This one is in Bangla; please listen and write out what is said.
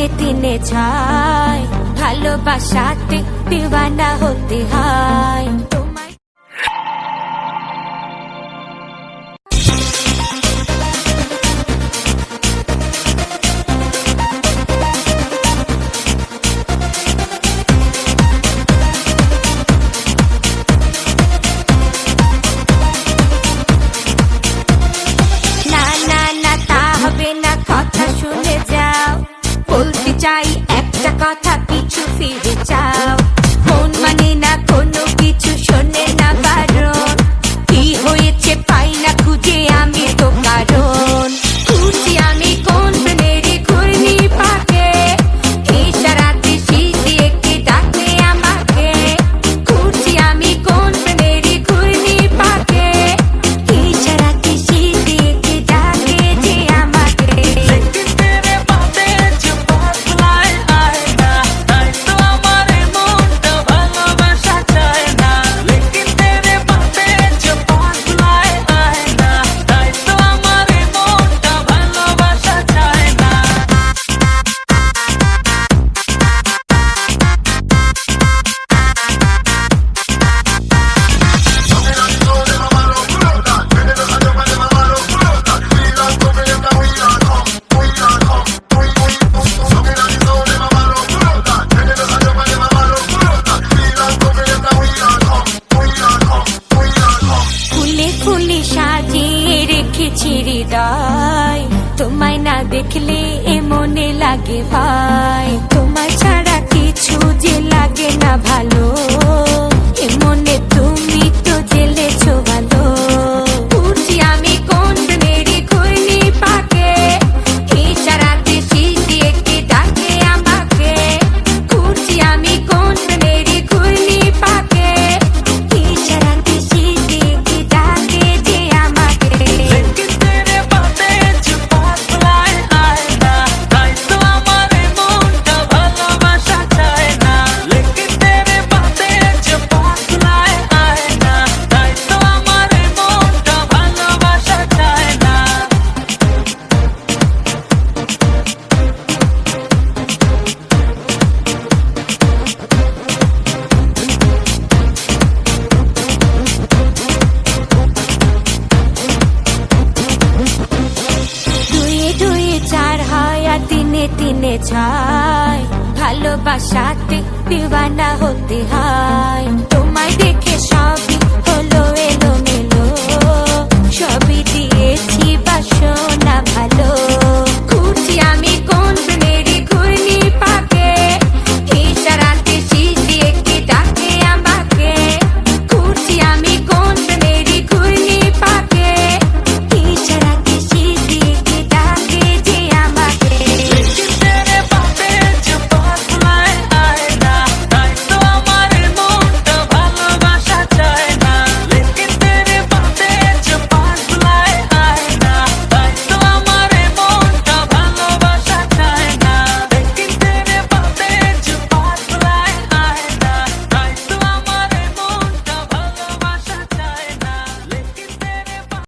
তিনে তিনে ছায় ভালোবাসাতে দিওয়ানা হতে হয়। চাই একটা কথা কিছু ফিরে চাও। দেখলে এ মনে লাগে ভাই। তোমার ছাড়া কিছু যে লাগে না ভালো। দিনে ছায় ভালোবাসাতে দিওয়ানা হতে হয়। তোমায় দেখে সবই